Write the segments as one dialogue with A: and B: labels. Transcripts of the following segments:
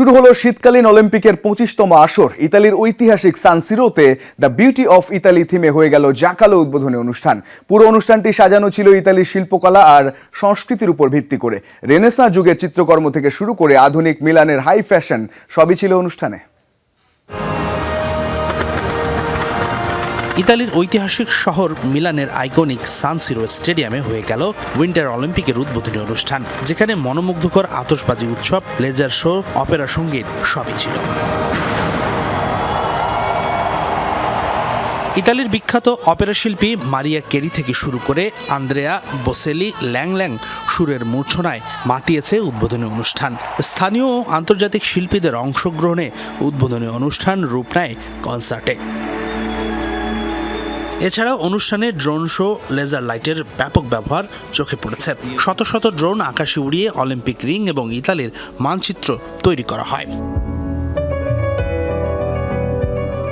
A: শুরু হলো শীতকালীন অলিম্পিকের পঁচিশতম আসর। ইতালির ঐতিহাসিক সানসিরোতে দ্য বিউটি অফ ইতালি থিমে হয়ে গেল জাকালো উদ্বোধনী অনুষ্ঠান। পুরো অনুষ্ঠানটি সাজানো ছিল ইতালির শিল্পকলা আর সংস্কৃতির উপর ভিত্তি করে। রেনেসা যুগের চিত্রকর্ম থেকে শুরু করে আধুনিক মিলানের হাই ফ্যাশন সবই ছিল অনুষ্ঠানে।
B: ইতালির ঐতিহাসিক শহর মিলানের আইকনিক সানসিরো স্টেডিয়ামে হয়ে গেল উইন্টার অলিম্পিকের উদ্বোধনী অনুষ্ঠান, যেখানে মনোমুগ্ধকর আতশবাজি উৎসব, লেজার শো, অপেরা সংগীত সবই ছিল। ইতালির বিখ্যাত অপেরা শিল্পী মারিয়া কেরি থেকে শুরু করে আন্দ্রেয়া বোসেলি ল্যাং ল্যাং সুরের মূর্ছনায় মাতিয়েছে উদ্বোধনী অনুষ্ঠান। স্থানীয় আন্তর্জাতিক শিল্পীদের অংশগ্রহণে উদ্বোধনী অনুষ্ঠান রূপ নেয় কনসার্টে। এছাড়া অনুষ্ঠানে ড্রোন শো, লেজার লাইটের ব্যাপক ব্যবহার চোখে পড়েছে। শত শত ড্রোন আকাশে উড়িয়ে অলিম্পিক রিং এবং ইতালির মানচিত্র তৈরি করা হয়।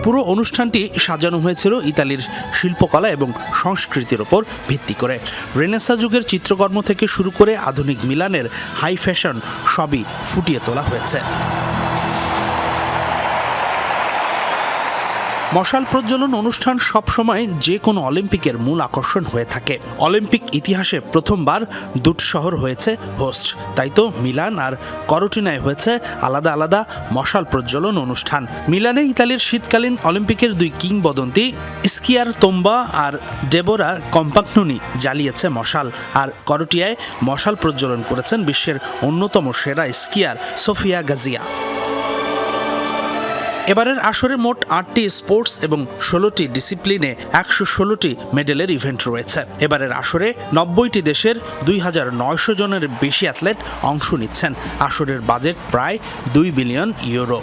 B: পুরো অনুষ্ঠানটি সাজানো হয়েছিল ইতালির শিল্পকলা এবং সংস্কৃতির ওপর ভিত্তি করে। রেনেসা যুগের চিত্রকর্ম থেকে শুরু করে আধুনিক মিলানের হাই ফ্যাশন সবই ফুটিয়ে তোলা হয়েছে। মশাল প্রজ্বলন অনুষ্ঠান সবসময় যে কোনো অলিম্পিকের মূল আকর্ষণ হয়ে থাকে। অলিম্পিক ইতিহাসে প্রথমবার দুটি শহর হয়েছে হোস্ট। তাই তো মিলান আর করটিনায় হয়েছে আলাদা আলাদা মশাল প্রজ্বলন অনুষ্ঠান। মিলানে ইতালির শীতকালীন অলিম্পিকের দুই কিংবদন্তি স্কিয়ার তোম্বা আর ডেবোরা কম্পাকনুনি জ্বালিয়েছে মশাল। আর করটিয়ায় মশাল প্রজ্বলন করেছেন বিশ্বের অন্যতম সেরা স্কিয়ার সোফিয়া গাজিয়া। এবারের আসরে মোট আটটি স্পোর্টস এবং ষোলোটি ডিসিপ্লিনে একশো ষোলোটি মেডেলের ইভেন্ট রয়েছে। এবারের আসরে নব্বইটি দেশের দুই হাজার নয়শো জনের বেশি অ্যাথলেট অংশ নিচ্ছেন। আসরের বাজেট প্রায় দুই বিলিয়ন ইউরো।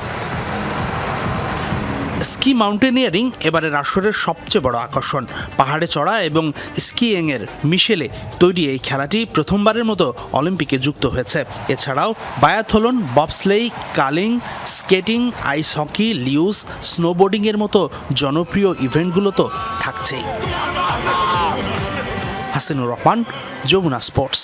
B: স্কি মাউন্টেনিয়ারিং এবারের আসরের সবচেয়ে বড় আকর্ষণ। পাহাড়ে চড়া এবং স্কিইংয়ের মিশেলে তৈরি এই খেলাটি প্রথমবারের মতো অলিম্পিকে যুক্ত হয়েছে। এছাড়াও বায়াথলন, ববসলেই, কালিং, স্কেটিং, আইস হকি লিউজ স্নোবোর্ডিংয়ের মতো জনপ্রিয় ইভেন্টগুলো তো থাকছেই। হাসিনুর রহমান, যমুনা স্পোর্টস।